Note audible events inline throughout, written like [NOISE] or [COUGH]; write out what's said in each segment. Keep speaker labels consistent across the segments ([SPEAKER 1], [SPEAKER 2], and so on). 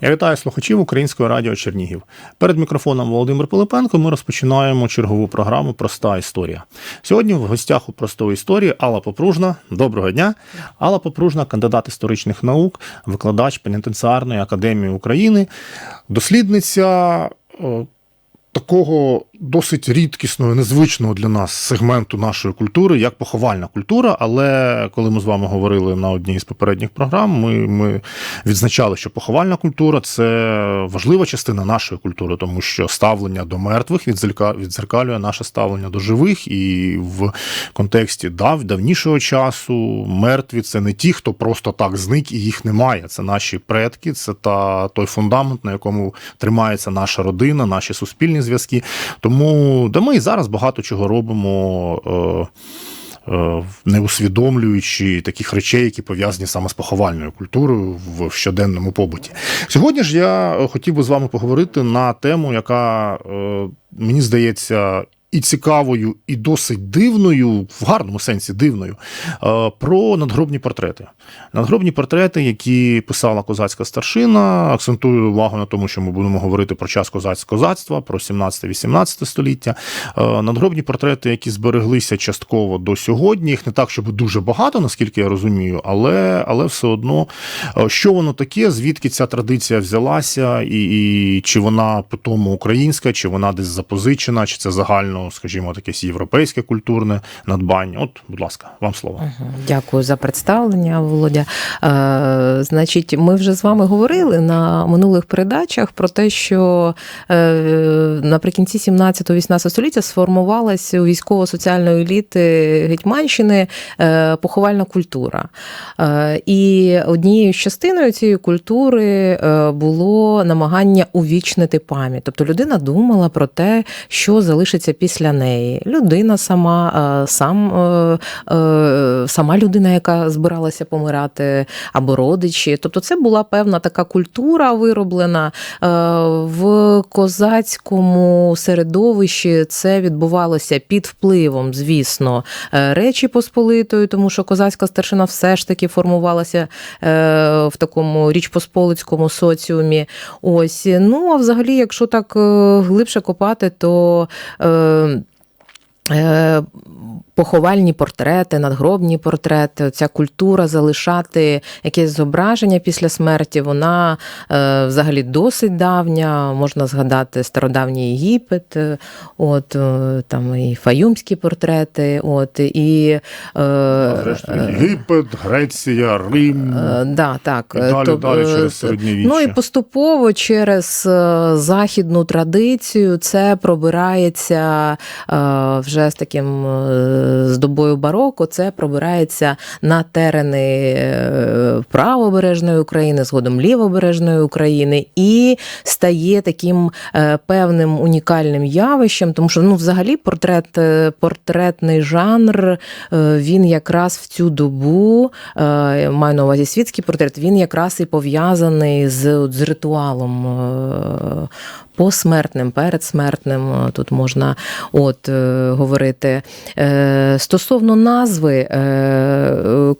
[SPEAKER 1] Я вітаю слухачів Українського радіо Чернігів. Перед мікрофоном Володимир Пилипенко ми розпочинаємо чергову програму Проста історія. Сьогодні в гостях у простої історії Алла Попружна. Доброго дня. Алла Попружна, кандидат історичних наук, викладач пенітенціарної академії України, дослідниця е, такого досить рідкісного, незвичного для нас сегменту нашої культури, як поховальна культура. Але коли ми з вами говорили на одній з попередніх програм, ми, ми відзначали, що поховальна культура це важлива частина нашої культури, тому що ставлення до мертвих відзерка- відзеркалює наше ставлення до живих, і в контексті дав, давнішого часу мертві це не ті, хто просто так зник і їх немає. Це наші предки, це та той фундамент, на якому тримається наша родина, наші суспільні зв'язки. Тому да ми і зараз багато чого робимо. Е, е, не усвідомлюючи таких речей, які пов'язані саме з поховальною культурою в щоденному побуті. Сьогодні ж я е, хотів би з вами поговорити на тему, яка мені здається. І цікавою, і досить дивною, в гарному сенсі дивною, е, про надгробні портрети. Надгробні портрети, які писала козацька старшина, акцентую увагу на тому, що ми будемо говорити про час козаць козацтва, про 17-18 століття. Е, Надгробні портрети, які збереглися частково до сьогодні. Їх не так, щоб дуже багато, наскільки я розумію, але, але все одно, е, що воно таке, звідки ця традиція взялася, і, і чи вона по тому українська, чи вона десь запозичена, чи це загально, скажімо, таке європейське культурне надбання. От, будь ласка, вам слово.
[SPEAKER 2] Дякую за представлення, Володя. Е, значить, ми вже з вами говорили на минулих передачах про те, що е, наприкінці 17-18 століття сформувалася у військово-соціальної еліти Гетьманщини е, поховальна культура. Е, і однією з частиною цієї культури е, було намагання увічнити пам'ять. Тобто людина думала про те, що залишиться після неї. Людина сама, е, сам, е, е, сама людина, яка збиралася помирати, або родичі. Тобто, це була певна така культура вироблена в козацькому середовищі. Це відбувалося під впливом, звісно, Речі Посполитої, тому що козацька старшина все ж таки формувалася в такому річпосполицькому соціумі. Ось ну а взагалі, якщо так глибше копати, то. Е, Поховальні портрети, надгробні портрети, ця культура залишати якесь зображення після смерті, вона е, взагалі досить давня. Можна згадати стародавній Єгипет, е, от е, там і фаюмські портрети, от і е,
[SPEAKER 1] Єгипет, Греція, Рим.
[SPEAKER 2] Е, Да, так.
[SPEAKER 1] І далі,
[SPEAKER 2] То-
[SPEAKER 1] далі через
[SPEAKER 2] е,
[SPEAKER 1] середньовіччя.
[SPEAKER 2] Ну і поступово через е, західну традицію це пробирається е, вже з таким е, з добою бароко, це пробирається на терени е, правобережної України, згодом лівобережної України, і стає таким е, певним унікальним явищем, тому що ну, взагалі портрет, е, портретний жанр він якраз в цю добу, маю на увазі світський портрет, він якраз і пов'язаний з, з ритуалом посмертним, передсмертним. е, Тут можна от е, говорити. Е, Стосовно назви,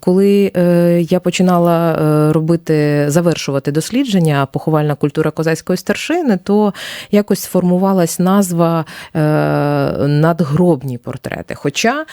[SPEAKER 2] коли я починала робити, завершувати дослідження поховальна культура козацької старшини, то якось сформувалась назва надгробні портрети. Хоча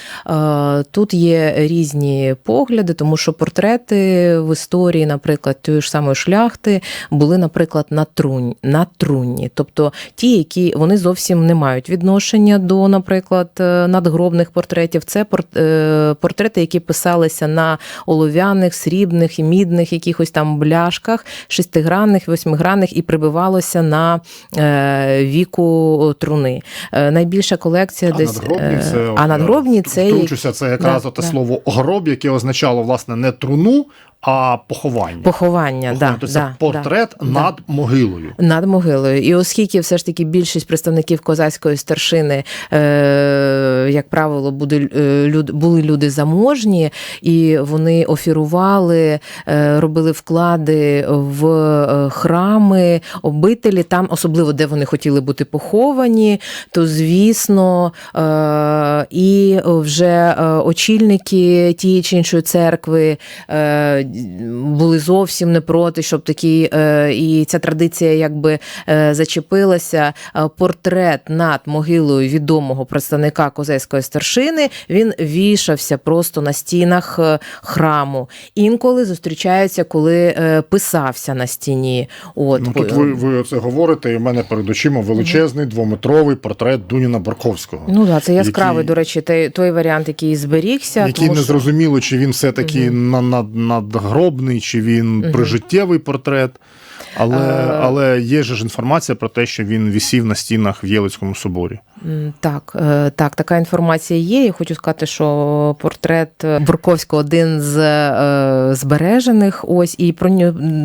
[SPEAKER 2] тут є різні погляди, тому що портрети в історії, наприклад, тієї ж самої шляхти, були, наприклад, на трунь, на трунні. Тобто ті, які вони зовсім не мають відношення до, наприклад, е, надгробних портретів. Це е, портрети, які писалися на олов'яних, срібних і мідних якихось там бляшках, шестигранних, восьмигранних, і прибивалося на е, віку труни. Найбільша колекція
[SPEAKER 1] А
[SPEAKER 2] десь
[SPEAKER 1] надгробні це,
[SPEAKER 2] а надгробні це
[SPEAKER 1] це якраз
[SPEAKER 2] Да,
[SPEAKER 1] оте
[SPEAKER 2] да.
[SPEAKER 1] слово гроб, яке означало власне не труну, а поховання.
[SPEAKER 2] поховання. Да,
[SPEAKER 1] Тобто це
[SPEAKER 2] да,
[SPEAKER 1] портрет
[SPEAKER 2] да.
[SPEAKER 1] над могилою.
[SPEAKER 2] Над могилою. І оскільки все ж таки більшість представників козацької старшини, е, як правило, буде, люд, були люди заможні, і вони офірували, е, робили вклади в е, храми, обителі, там, особливо де вони хотіли бути поховані, то звісно, е, і вже е, очільники тієї чи іншої церкви, е, були зовсім не проти, щоб такі, е, і ця традиція якби е, зачепилася. Е, Портрет над могилою відомого представника козацької старшини він вішався просто на стінах храму. Інколи зустрічаються, коли писався на стіні. От
[SPEAKER 1] Ну, тут ви, ви це говорите, і в мене перед очима величезний двометровий портрет Дуніна Барковського.
[SPEAKER 2] Ну да, це яскравий,
[SPEAKER 1] Який-
[SPEAKER 2] до речі, той, той варіант, який зберігся.
[SPEAKER 1] Який
[SPEAKER 2] тому
[SPEAKER 1] не
[SPEAKER 2] що-
[SPEAKER 1] зрозуміло, чи він все-таки на- над- надгробний, чи він прижиттєвий портрет. Але,
[SPEAKER 2] Е.
[SPEAKER 1] але є ж інформація про те, що він висів на стінах в Єлицькому соборі.
[SPEAKER 2] Так, е, так, така інформація є. Я хочу сказати, що портрет Бурковського один з е, збережених. Ось і про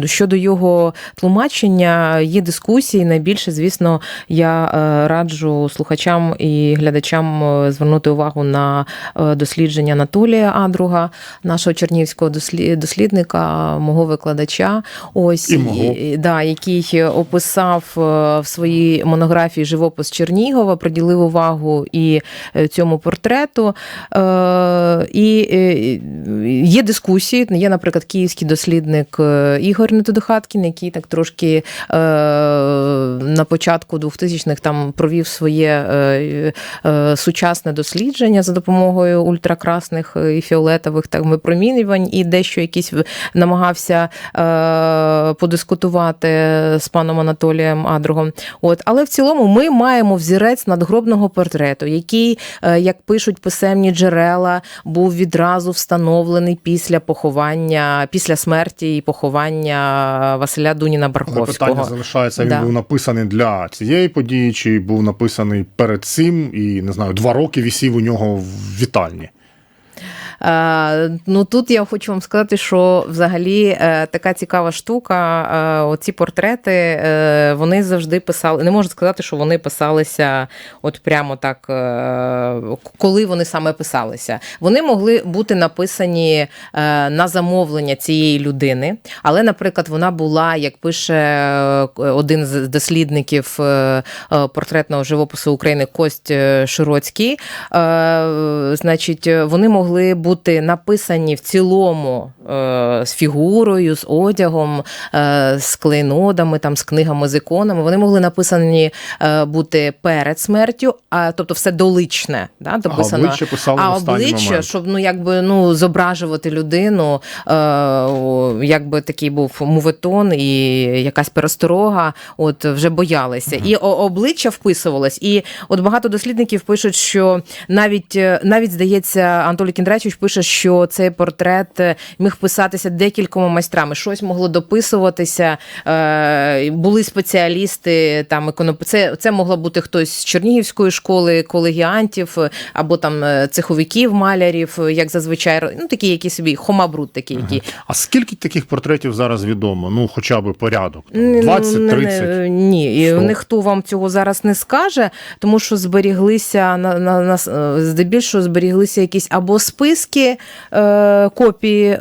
[SPEAKER 2] щодо його тлумачення є дискусії. Найбільше, звісно, я раджу слухачам і глядачам звернути увагу на дослідження Анатолія Адруга, нашого чернівського дослі- дослідника, мого викладача. Ось
[SPEAKER 1] І мого.
[SPEAKER 2] Да, який описав е, в своїй монографії живопис Чернігова, приділив увагу і е, цьому портрету. Е, І е, є дискусії. Є, наприклад, київський дослідник е, Ігор Нетодохаткін, який так трошки е, на початку 2000-х там провів своє е, е, сучасне дослідження за допомогою ультракрасних і фіолетових так, випромінювань, і дещо якісь намагався е, подискутувати з паном Анатолієм Адругом. От, але в цілому ми маємо взірець надгробного портрету, який, е, як пишуть писемні джерела, був відразу встановлений після поховання, після смерті і поховання Василя Дуніна
[SPEAKER 1] Але питання залишається: він
[SPEAKER 2] Да.
[SPEAKER 1] був написаний для цієї події, чи був написаний перед цим, і не знаю, два роки вісів у нього в вітальні.
[SPEAKER 2] Е, ну тут я хочу вам сказати, що взагалі е, така цікава штука. е, Оці портрети вони завжди писали. Не можу сказати, що вони писалися от прямо так, коли вони саме писалися. Вони могли бути написані на замовлення цієї людини, але, наприклад, вона була, як пише один з дослідників портретного живопису України Кость Широцький, значить, вони могли бути написані в цілому е, з фігурою, з одягом, е, з клейнодами, там, з книгами, з іконами. Вони могли написані е, бути перед смертю, а тобто все доличне, да, дописано.
[SPEAKER 1] обличчя писали
[SPEAKER 2] а
[SPEAKER 1] в останній
[SPEAKER 2] обличчя,
[SPEAKER 1] момент.
[SPEAKER 2] щоб ну якби ну зображувати людину, е, якби такий був муветон і якась пересторога, от вже боялися. І о- обличчя вписувалось. І от багато дослідників пишуть, що навіть е, навіть здається, Анатолій Кіндрачович пише, що цей портрет е, міг писатися декількома майстрами. Щось могло дописуватися. Е, були спеціалісти там еконоп... це, це могла бути хтось з Чернігівської школи, колегіантів е, або там цеховиків, малярів, як зазвичай ну такі, які собі хомабрут, такі, які
[SPEAKER 1] А скільки таких портретів зараз відомо? Ну, хоча б порядок. там,
[SPEAKER 2] Ні,
[SPEAKER 1] 20,
[SPEAKER 2] ну,
[SPEAKER 1] 30?
[SPEAKER 2] не- не- Ні, і ніхто вам цього зараз не скаже, тому що зберіглися на, на, на здебільшого зберіглися якісь або списки е, копії е,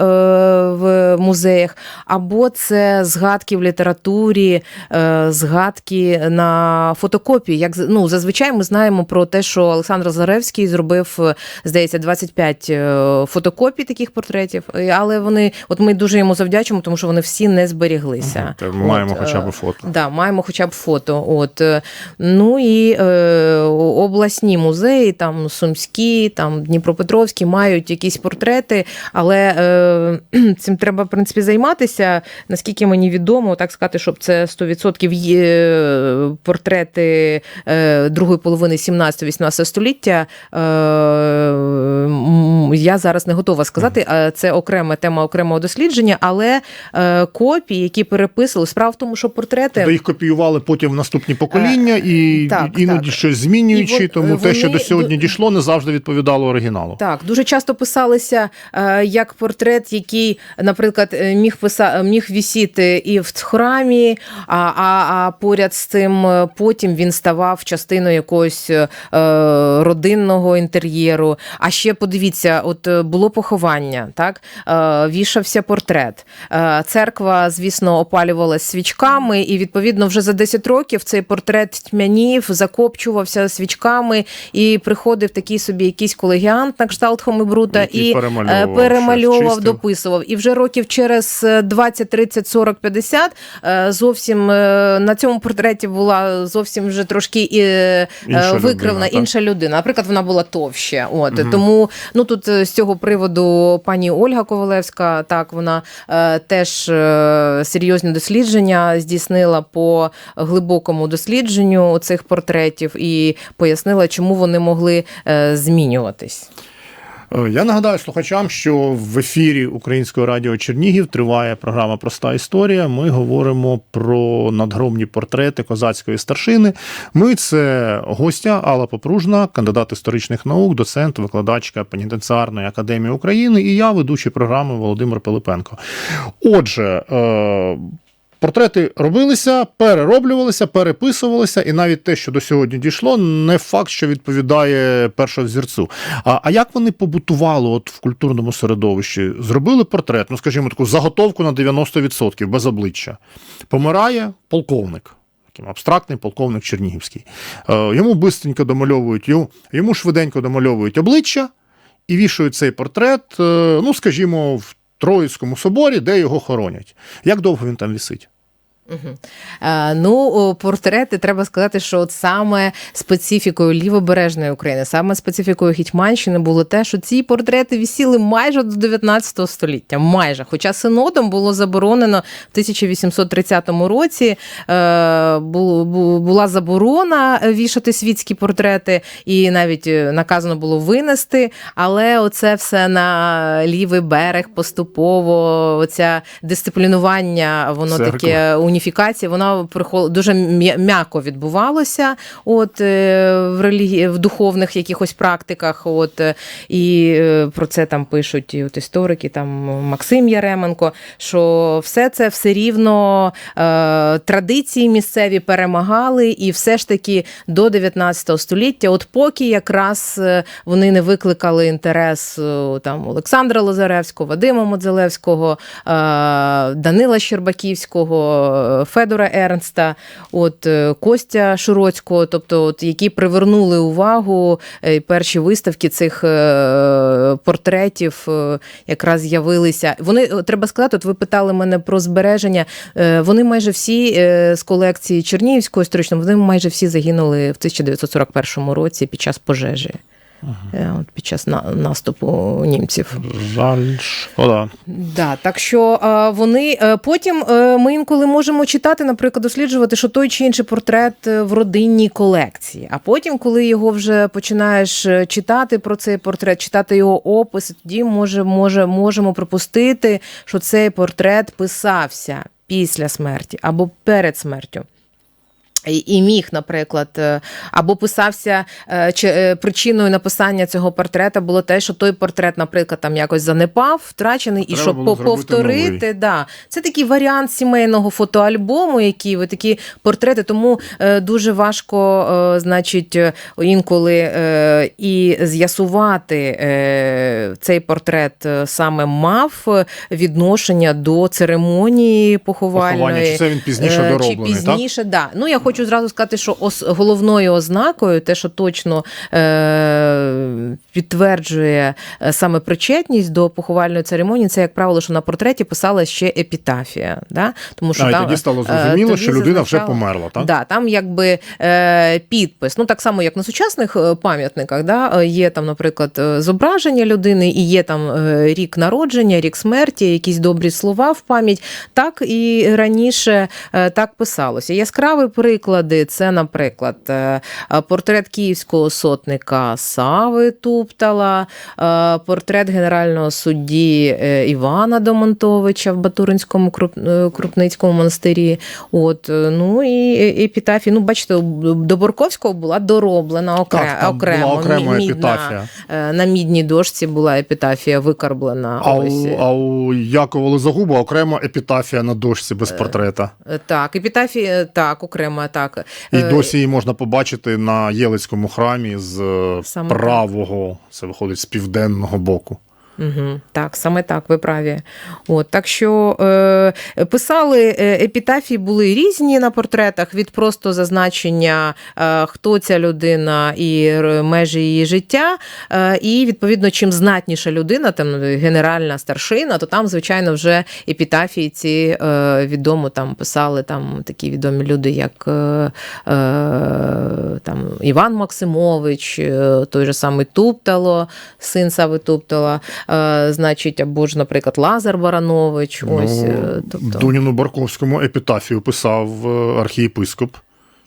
[SPEAKER 2] в музеях, або це згадки в літературі, е, згадки на фотокопії. Як ну, зазвичай ми знаємо про те, що Олександр Заревський зробив, е, здається, 25 е, фотокопій таких портретів, але вони, от ми дуже йому завдячимо, тому що вони всі не зберіглися.
[SPEAKER 1] Ми маємо хоча
[SPEAKER 2] е,
[SPEAKER 1] б фото.
[SPEAKER 2] Да, маємо хоча б фото. От. Ну і е, обласні музеї, там Сумські, там Дніпропетровські мають якісь портрети, але е, [CLEARS THROAT] цим треба, в принципі, займатися. Наскільки мені відомо, так сказати, щоб це 100% є е, портрети е, другої половини 17-18 століття. Е, я зараз не готова сказати. Е, Це окрема тема окремого дослідження, але е, копії, які переписували, справа в тому, що портрети.
[SPEAKER 1] Тобто їх копіювали потім в наступні покоління, і
[SPEAKER 2] Е, так,
[SPEAKER 1] іноді
[SPEAKER 2] так.
[SPEAKER 1] щось змінюючи,
[SPEAKER 2] І
[SPEAKER 1] тому те, що до сьогодні дійшло, не завжди відповідало оригіналу.
[SPEAKER 2] Так, дуже часто писалися е, як портрет, який, наприклад, е, міг писа... міг вісіти і в храмі, а, а, а поряд з цим е, потім він ставав частиною якогось е, родинного інтер'єру. А ще подивіться, от е, було поховання, так е, вішався портрет. Е, Церква, звісно, опалювалась свічками, і відповідно вже за 10 років цей портрет тьмянів, закопчувався свічками, і приходив такий собі якийсь колегіант на кшталт Хомибрута і
[SPEAKER 1] перемальовував
[SPEAKER 2] перемальовував, дописував. І вже років через е, 20, 30, 40, 50 е, зовсім на цьому портреті була зовсім вже трошки е,
[SPEAKER 1] Інша
[SPEAKER 2] викривлена
[SPEAKER 1] людина,
[SPEAKER 2] інша людина. Наприклад, вона була товще. От
[SPEAKER 1] Мгм.
[SPEAKER 2] тому ну тут з цього приводу пані Ольга Ковалевська, так вона е, теж е, серйозні дослідження здійснила по глибокому дослідженню цих портретів і пояснила, чому вони могли е, змінюватись.
[SPEAKER 1] Е, Я нагадаю слухачам, що в ефірі Українського радіо Чернігів триває програма Проста історія. Ми говоримо про надгромні портрети козацької старшини. Ми це гостя Алла Попружна, кандидат історичних наук, доцент, викладачка пенітенціарної академії України, і я, ведучий програми Володимир Пилипенко. Отже. Портрети робилися, перероблювалися, переписувалися, і навіть те, що до сьогодні дійшло, не факт, що відповідає першому зірцю. А, а як вони побутували от в культурному середовищі? Зробили портрет, ну скажімо, таку заготовку на 90% без обличчя. Помирає полковник. Абстрактний полковник Чернігівський. Е, йому бистренько домальовують, йому, швиденько домальовують обличчя і вішають цей портрет, е, ну, скажімо, в Троїцькому соборі, де його хоронять. Як довго він там вісить?
[SPEAKER 2] Угу. Е, ну, портрети, треба сказати, що от саме специфікою лівобережної України, саме специфікою Гетьманщини було те, що ці портрети висіли майже до 19 століття. Майже. Хоча синодом було заборонено в 1830 році е, бу- бу- була заборона вішати світські портрети, і навіть е, наказано було винести. Але оце все на лівий берег поступово, оця дисциплінування, воно
[SPEAKER 1] Церква.
[SPEAKER 2] таке уніфікація, вона дуже м'яко відбувалося. От е, в релігії, в духовних якихось практиках. От е, і е, про це там пишуть і от історики, там Максим Яременко. Що все це все рівно традиції місцеві перемагали, і все ж таки до 19 століття, от поки якраз вони не викликали інтерес там Олександра Лазаревського, Вадима Модзелевського, Данила Щербаківського, Федора Ернста, от е, Костя Широцького, тобто, от які привернули увагу е, перші виставки цих е, портретів якраз з'явилися. Вони треба сказати, от ви питали мене про збереження. Вони майже всі з колекції Чернігівського історичного, вони майже всі загинули в 1941 році під час пожежі. Е, От під час на- наступу німців.
[SPEAKER 1] Жаль, шкода.
[SPEAKER 2] Да, так що е, вони е, потім ми інколи можемо читати, наприклад, досліджувати, що той чи інший портрет в родинній колекції. А потім, коли його вже починаєш читати про цей портрет, читати його опис, тоді може, може, можемо припустити, що цей портрет писався після смерті або перед смертю. І міг, наприклад, е, або писався е, чи е, причиною написання цього портрета було те, що той портрет, наприклад, там якось занепав, втрачений, і щоб повторити, да. Це такий варіант сімейного фотоальбому, які ви такі портрети. Тому дуже важко, значить, інколи і з'ясувати цей портрет саме мав відношення до церемонії поховальної.
[SPEAKER 1] Поховання, чи це він пізніше дороблений,
[SPEAKER 2] Чи пізніше, так? Да. Ну, я хочу зразу сказати, що ос, головною ознакою, те, що точно е, підтверджує е, саме причетність до поховальної церемонії, це, як правило, що на портреті писала ще епітафія. Да? Тому що
[SPEAKER 1] А, і тоді стало
[SPEAKER 2] е,
[SPEAKER 1] зрозуміло,
[SPEAKER 2] тоді
[SPEAKER 1] що людина вже померла, так?
[SPEAKER 2] Да, там якби е, підпис. Ну так само, як на сучасних е, пам'ятниках, да, є там, наприклад, зображення людини, і є там рік народження, рік смерті, якісь добрі слова в пам'ять. Так і раніше так писалося. Яскраві приклади це, наприклад, е, портрет київського сотника Сави Туптала, е, портрет генерального судді е, Івана Домонтовича в Батуринському е, Крупницькому монастирі. От, е, ну і е, епітафії. Ну, бачите, до Борковського була дороблена окре-
[SPEAKER 1] Так, там
[SPEAKER 2] окремо.
[SPEAKER 1] була окрема
[SPEAKER 2] мідна,
[SPEAKER 1] епітафія.
[SPEAKER 2] е, На мідній дошці була епітафія викарблена.
[SPEAKER 1] А
[SPEAKER 2] Ось.
[SPEAKER 1] у, а у Якова Лизагуба окрема епітафія на дошці без портрета.
[SPEAKER 2] Е, Так, епітафія, так, окремо, так.
[SPEAKER 1] І
[SPEAKER 2] Е,
[SPEAKER 1] досі її можна побачити на Єлицькому храмі з е,
[SPEAKER 2] Саме
[SPEAKER 1] правого, це виходить з південного боку.
[SPEAKER 2] Угу, так, саме так, ви праві. От, так що е, писали е, епітафії були різні на портретах від просто зазначення, е, хто ця людина і межі її життя. Е, і відповідно, чим знатніша людина, там генеральна старшина, то там, звичайно, вже епітафії ці е, відомо там писали там такі відомі люди, як е, е, там Іван Максимович, е, той же самий Туптало, син Сави Туптала, значить, або ж, наприклад, Лазар Баранович. Ось, ну, тобто
[SPEAKER 1] Ну, Дуніну Барковському епітафію писав е, архієпископ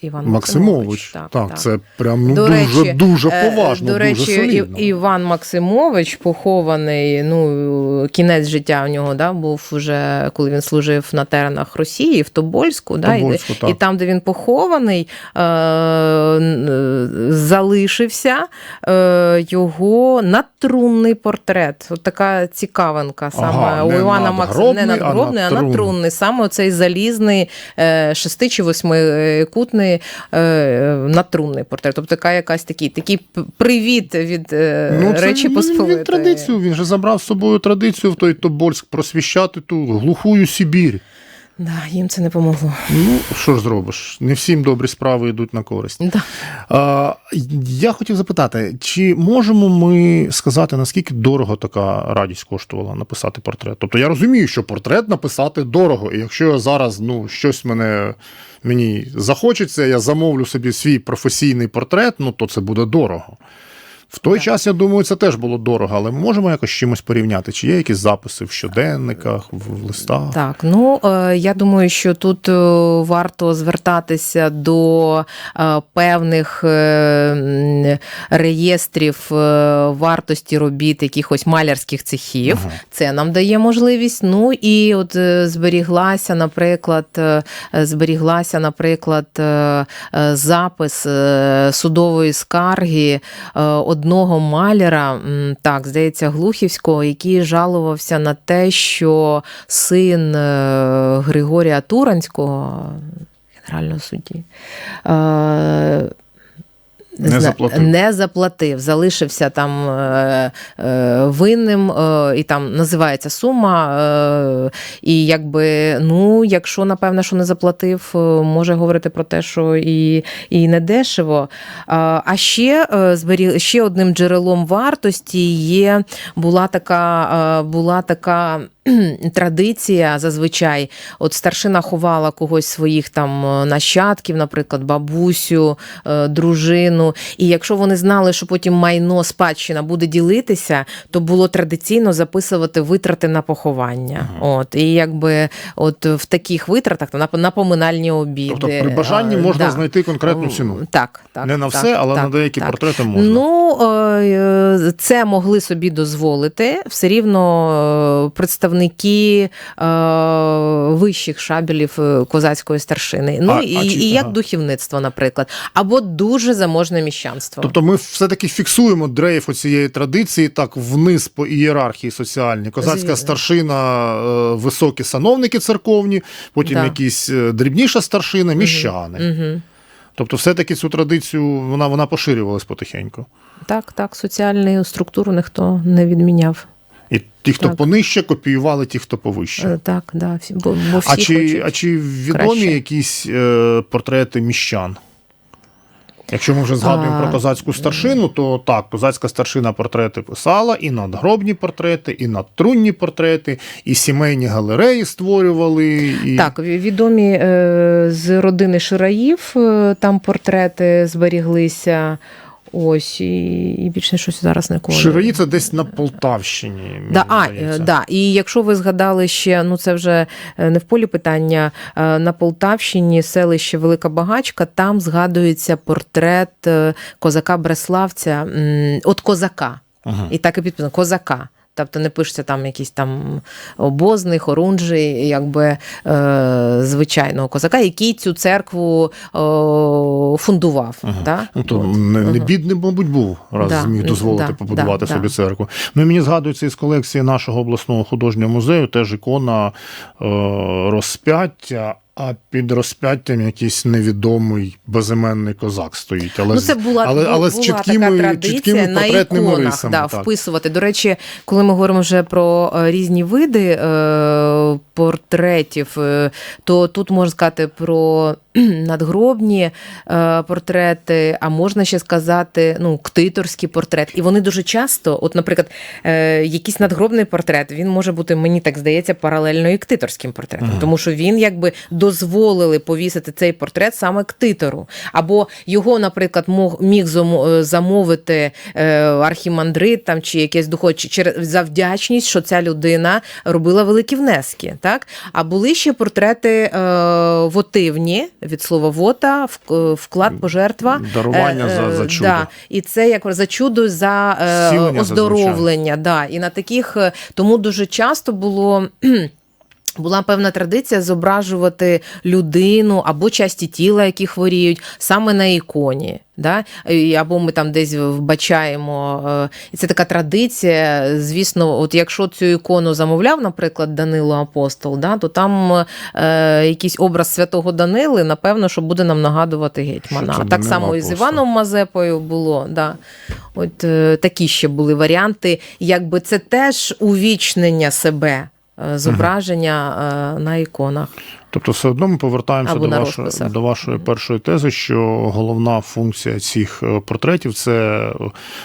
[SPEAKER 2] Іван
[SPEAKER 1] Максимович. Так,
[SPEAKER 2] так.
[SPEAKER 1] це прям ну,
[SPEAKER 2] До
[SPEAKER 1] дуже,
[SPEAKER 2] речі,
[SPEAKER 1] дуже
[SPEAKER 2] Е,
[SPEAKER 1] поважно,
[SPEAKER 2] До
[SPEAKER 1] дуже
[SPEAKER 2] речі,
[SPEAKER 1] солідно.
[SPEAKER 2] Іван Максимович похований. Ну кінець життя у нього да, був вже коли він служив на теренах Росії в Тобольську. Да, і,
[SPEAKER 1] так.
[SPEAKER 2] і там, де він похований, е, е, залишився е, його надтрунний портрет. От така цікавинка саме
[SPEAKER 1] Ага,
[SPEAKER 2] у Івана Максимовича. Не
[SPEAKER 1] надгробний, а надтрунний.
[SPEAKER 2] Саме оцей залізний е, шести чи восьмикутний е, надтрунний портрет. Тобто така якась такий, такий привіт від е,
[SPEAKER 1] Ну, це
[SPEAKER 2] Речі
[SPEAKER 1] він-
[SPEAKER 2] Посполитої.
[SPEAKER 1] Він традицію, він же забрав з собою традицію в той Тобольськ просвіщати ту глухую Сибір.
[SPEAKER 2] Да, їм це не помогло.
[SPEAKER 1] Ну, що ж зробиш? Не всім добрі справи йдуть на користь.
[SPEAKER 2] Да.
[SPEAKER 1] А, я хотів запитати, чи можемо ми сказати, наскільки дорого така радість коштувала написати портрет? Тобто я розумію, що портрет написати дорого, і якщо я зараз ну, щось мене, мені захочеться, я замовлю собі свій професійний портрет, ну то це буде дорого. В той
[SPEAKER 2] Так.
[SPEAKER 1] час, я думаю, це теж було дорого, але ми можемо якось чимось порівняти? Чи є якісь записи в щоденниках, в листах?
[SPEAKER 2] Так, ну е, я думаю, що тут е, варто звертатися до е, певних реєстрів вартості робіт якихось малярських цехів.
[SPEAKER 1] Ага.
[SPEAKER 2] Це нам дає можливість. Ну і от зберіглася, наприклад, зберіглася, наприклад, запис судової скарги одного маляра, так, здається, Глухівського, який жалувався на те, що син е, Григорія Туранського, генерального судді, е,
[SPEAKER 1] Не заплатив.
[SPEAKER 2] не заплатив, залишився там е, е, винним, е, і там називається сума. Е, і якби, ну, якщо напевно, що не заплатив, може говорити про те, що і, і не дешево. А, а ще е, ще одним джерелом вартості є була така, е, була така. [CLEARS THROAT] Традиція зазвичай, от старшина ховала когось своїх там е, нащадків, наприклад, бабусю, е, дружину. І якщо вони знали, що потім майно спадщина буде ділитися, то було традиційно записувати витрати на поховання. От і якби от в таких витратах на, на поминальні обіди.
[SPEAKER 1] Тобто при бажанні
[SPEAKER 2] е,
[SPEAKER 1] можна
[SPEAKER 2] да.
[SPEAKER 1] знайти конкретну ціну.
[SPEAKER 2] Так, так.
[SPEAKER 1] Не на
[SPEAKER 2] так,
[SPEAKER 1] все, але
[SPEAKER 2] так,
[SPEAKER 1] на деякі
[SPEAKER 2] так.
[SPEAKER 1] портрети можна.
[SPEAKER 2] Ну, це могли собі дозволити. Все рівно е, представники е, вищих шабелів е, козацької старшини. Ну
[SPEAKER 1] А-
[SPEAKER 2] і,
[SPEAKER 1] а чи-
[SPEAKER 2] і як
[SPEAKER 1] ага.
[SPEAKER 2] духівництво, наприклад, або дуже заможне міщанство.
[SPEAKER 1] Тобто ми все-таки фіксуємо дрейф цієї традиції так вниз по ієрархії соціальній. Козацька
[SPEAKER 2] Звісно.
[SPEAKER 1] старшина, е, високі сановники церковні, потім
[SPEAKER 2] Да.
[SPEAKER 1] якісь е, дрібніша старшина, міщани.
[SPEAKER 2] Угу.
[SPEAKER 1] Тобто, все-таки цю традицію вона, вона поширювалась потихеньку.
[SPEAKER 2] Так, так, соціальну структуру ніхто не відміняв.
[SPEAKER 1] І ті, хто
[SPEAKER 2] Так.
[SPEAKER 1] понижче, копіювали ті, хто повище.
[SPEAKER 2] Е, Так, да, бо, бо всі
[SPEAKER 1] А чи,
[SPEAKER 2] хочуть.
[SPEAKER 1] а чи відомі
[SPEAKER 2] краще.
[SPEAKER 1] якісь е, портрети міщан? Якщо ми вже згадуємо
[SPEAKER 2] А,
[SPEAKER 1] про козацьку старшину, то так, козацька старшина портрети писала, і надгробні портрети, і надтрунні портрети, і сімейні галереї створювали. І...
[SPEAKER 2] Так, відомі е, з родини Шираїв, е, там портрети зберіглися. Ось, і, і більше щось зараз не коло.
[SPEAKER 1] Шираї це десь на Полтавщині.
[SPEAKER 2] Да, а, е, да. І якщо ви згадали ще, ну це вже е, не в полі питання, на Полтавщині селище Велика Багачка, там згадується портрет е, козака Бреславця, от козака.
[SPEAKER 1] Ага.
[SPEAKER 2] І так і підписано козака. Тобто не пишеться там якийсь там обозний, хорунжий, якби е, звичайного козака, який цю церкву е, фундував.
[SPEAKER 1] Ага.
[SPEAKER 2] Да?
[SPEAKER 1] Ну, то не, не бідний, мабуть, був, раз
[SPEAKER 2] Да,
[SPEAKER 1] зміг дозволити
[SPEAKER 2] да,
[SPEAKER 1] побудувати
[SPEAKER 2] да,
[SPEAKER 1] собі
[SPEAKER 2] да.
[SPEAKER 1] церкву. Ну, і мені згадується із колекції нашого обласного художнього музею теж ікона е, розп'яття. А під розп'яттям якийсь невідомий безіменний козак стоїть. Але,
[SPEAKER 2] ну, це була,
[SPEAKER 1] але, але з чіткими,
[SPEAKER 2] така традиція
[SPEAKER 1] чіткими
[SPEAKER 2] на іконах
[SPEAKER 1] рисами.
[SPEAKER 2] да,
[SPEAKER 1] так.
[SPEAKER 2] вписувати. До речі, коли ми говоримо вже про е, різні види е, портретів, е, то тут можна сказати про [CLEARS THROAT] надгробні е, портрети, а можна ще сказати ну, ктиторський портрет. І вони дуже часто, от, наприклад, е, якийсь надгробний портрет, він може бути, мені так здається, паралельно і ктиторським портретом,
[SPEAKER 1] Мгм.
[SPEAKER 2] тому що він якби дозволили повісити цей портрет саме ктитору. Або його, наприклад, мог, міг е, замовити е, архімандрит там, чи якесь духовне, через за вдячність, що ця людина робила великі внески. Так? А були ще портрети е, вотивні від слова вота, в- вклад, пожертва.
[SPEAKER 1] Дарування
[SPEAKER 2] Е,
[SPEAKER 1] за,
[SPEAKER 2] е,
[SPEAKER 1] за чудо.
[SPEAKER 2] Да. І це як за чудо, за е,
[SPEAKER 1] Зцілення
[SPEAKER 2] оздоровлення. Да. І на таких е, тому дуже часто було. Була певна традиція зображувати людину або часті тіла, які хворіють, саме на іконі. Да? Або ми там десь вбачаємо. е, І це така традиція. Звісно, от якщо цю ікону замовляв, наприклад, Данило Апостол, да, то там е, якийсь образ святого Данили, напевно, що буде нам нагадувати гетьмана.
[SPEAKER 1] Що
[SPEAKER 2] так само і з Іваном Мазепою було. Да. От е, такі ще були варіанти. Якби це теж увічнення себе. Е, Зображення е, на іконах.
[SPEAKER 1] Тобто, все одно ми повертаємося
[SPEAKER 2] Або
[SPEAKER 1] до вашої,
[SPEAKER 2] розписах.
[SPEAKER 1] до вашої першої тези, що головна функція цих е, портретів це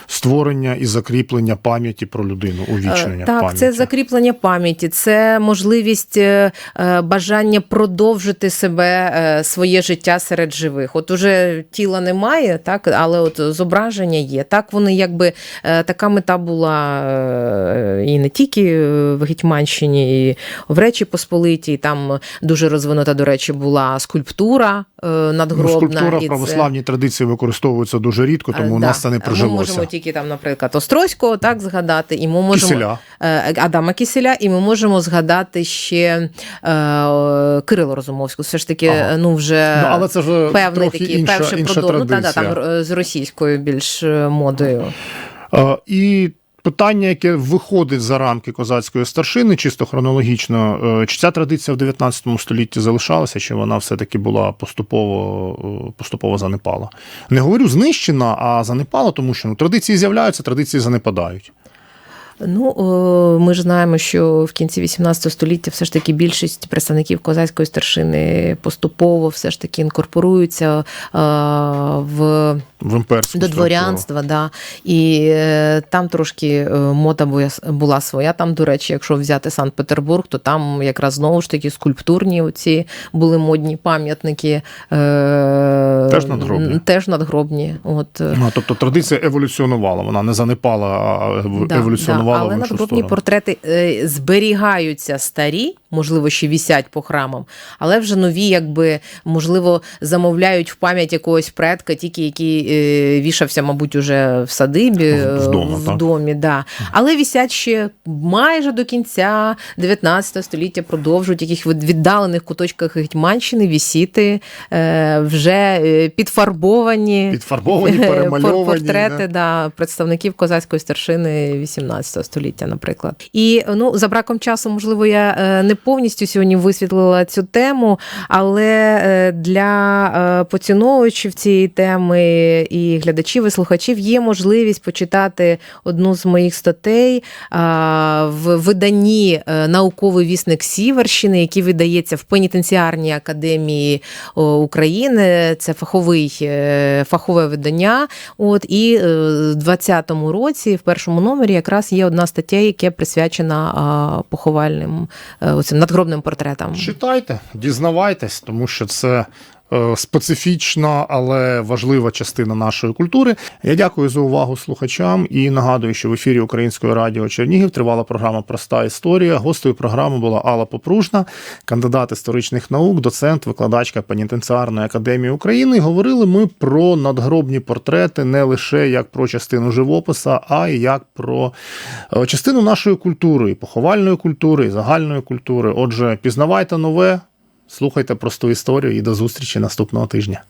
[SPEAKER 1] створення і закріплення пам'яті про людину, увічнення
[SPEAKER 2] Е, Так,
[SPEAKER 1] пам'яті.
[SPEAKER 2] це закріплення пам'яті, це можливість е, е, бажання продовжити себе, е, своє життя серед живих. От уже тіла немає, так, але от зображення є. Так вони якби е, така мета була е, і не тільки в Гетьманщині, і в Речі Посполитій. Там дуже розвинута, до речі, була скульптура е, надгробна.
[SPEAKER 1] Ну, скульптура в православній традиції використовується дуже рідко, тому
[SPEAKER 2] Е,
[SPEAKER 1] у
[SPEAKER 2] да.
[SPEAKER 1] нас це не
[SPEAKER 2] Ми можемо тільки там, наприклад, Острозького так згадати, і ми можемо
[SPEAKER 1] Киселя.
[SPEAKER 2] Е, Адама Киселя, і ми можемо згадати ще Кирило Розумовського. Все ж таки,
[SPEAKER 1] Ага.
[SPEAKER 2] ну вже
[SPEAKER 1] Ну, але це вже
[SPEAKER 2] певний такий
[SPEAKER 1] інша,
[SPEAKER 2] перший
[SPEAKER 1] інша
[SPEAKER 2] ну, та, да, там з російською більш модою.
[SPEAKER 1] Е, І питання, яке виходить за рамки козацької старшини, чисто хронологічно, е, чи ця традиція в 19 столітті залишалася, чи вона все-таки була поступово, е, поступово занепала? Не говорю знищена, а занепала, тому що ну, традиції з'являються, традиції занепадають.
[SPEAKER 2] Ну, ми ж знаємо, що в кінці 18 століття все ж таки більшість представників козацької старшини поступово все ж таки інкорпоруються е, в
[SPEAKER 1] В імперську
[SPEAKER 2] До дворянства, да. І е, там трошки е, мода була своя. Там, до речі, якщо взяти Санкт-Петербург, то там якраз знову ж таки скульптурні оці були модні пам'ятники.
[SPEAKER 1] Теж надгробні.
[SPEAKER 2] Теж надгробні. От,
[SPEAKER 1] Ну, тобто традиція еволюціонувала, вона не занепала, а ев-
[SPEAKER 2] Да,
[SPEAKER 1] еволюціонувала
[SPEAKER 2] але
[SPEAKER 1] в іншу сторону.
[SPEAKER 2] портрети е, зберігаються старі, можливо, ще вісять по храмам, але вже нові, якби можливо, замовляють в пам'ять якогось предка, тільки який е, вішався, мабуть, уже в садибі
[SPEAKER 1] вдома,
[SPEAKER 2] в
[SPEAKER 1] так?
[SPEAKER 2] домі. Да. Але вісять ще майже до кінця 19 століття продовжують яких від- віддалених куточках Гетьманщини вісіти е, вже е, підфарбовані.
[SPEAKER 1] Підфарбовані,
[SPEAKER 2] Е,
[SPEAKER 1] перемальовані.
[SPEAKER 2] портрети да, представників козацької старшини 18 століття, наприклад. І ну за браком часу, можливо, я е, не повністю сьогодні висвітлила цю тему, але е, для е, поціновувачів цієї теми і глядачів і слухачів є можливість почитати одну з моїх статей в виданні науковий вісник Сіверщини, який видається в пенітенціарній академії України. Це фаховий фахове видання. От і в 20-му році, в першому номері, якраз є одна стаття, яка присвячена поховальним е, оцим надгробним портретам.
[SPEAKER 1] Читайте, дізнавайтесь, тому що це специфічна, але важлива частина нашої культури. Я дякую за увагу слухачам і нагадую, що в ефірі Української радіо Чернігів тривала програма Проста історія. Гостею програми була Алла Попружна, кандидат історичних наук, доцент, викладачка пенітенціарної академії України. Говорили ми про надгробні портрети не лише як про частину живописа, а й як про е, частину нашої культури, і поховальної культури, і загальної культури. Отже, пізнавайте нове, слухайте просту історію і до зустрічі наступного тижня.